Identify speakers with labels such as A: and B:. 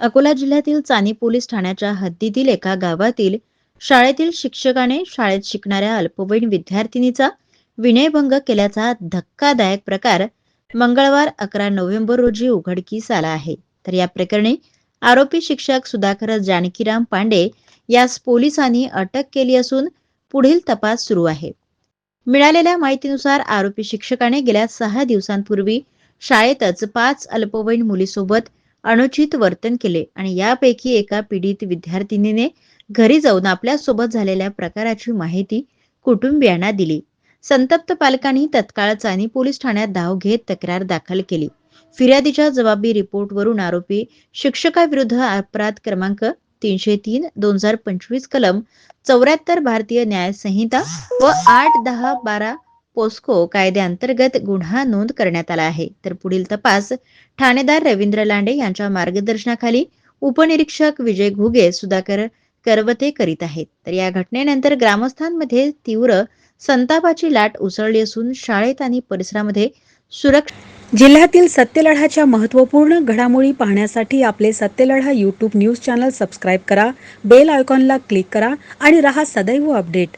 A: अकोला जिल्ह्यातील चानी पोलीस ठाण्याच्या हद्दीतील एका गावातील शाळेतील शिक्षकाने शाळेत शिकणाऱ्या अल्पवयीन विद्यार्थिनीचा विनयभंग केल्याचा धक्कादायक प्रकार मंगळवार अकरा नोव्हेंबर रोजी उघडकीस आला आहे. तर या प्रकरणी आरोपी शिक्षक सुधाकर जानकीराम पांडे यास पोलिसांनी अटक केली असून पुढील तपास सुरू आहे. मिळालेल्या माहितीनुसार आरोपी शिक्षकाने गेल्या सहा दिवसांपूर्वी शाळेतच पाच अल्पवयीन मुलीसोबत अनुचित वर्तन केले आणि यापैकी एका पीडित विद्यार्थिनीने घरी जाऊन आपल्यासोबत झालेल्या प्रकाराची माहिती कुटुंबियांना दिली. संतप्त पालकांनी तत्काळ चानी पोलीस ठाण्यात धाव घेत तक्रार दाखल केली. फिर्यादीच्या जबाबी रिपोर्टवरून आरोपी शिक्षकाविरुद्ध अपराध क्रमांक तीनशे तीन दोन हजार पंचवीस कलम चौऱ्याहत्तर भारतीय न्याय संहिता व आठ दहा बारा पोस्को कायद्याअंतर्गत गुन्हा नोंद करण्यात आला आहे. तर पुढील तपास ठाणेदार रवींद्र लांडे यांच्या मार्गदर्शनाखाली उपनिरीक्षक विजय घुगे सुधाकर करवते करीत आहेत. तर या घटनेनंतर ग्रामस्थांमध्ये तीव्र संतापाची लाट उसळली असून शाळेत आणि परिसरामध्ये सुरक्षा
B: जिल्ह्यातील सत्यलढाच्या महत्त्वपूर्ण घडामोडी पाहण्यासाठी आपले Satyaladha YouTube news channel subscribe करा बेल आयकॉनला क्लिक करा आणि रहा सदैव अपडेट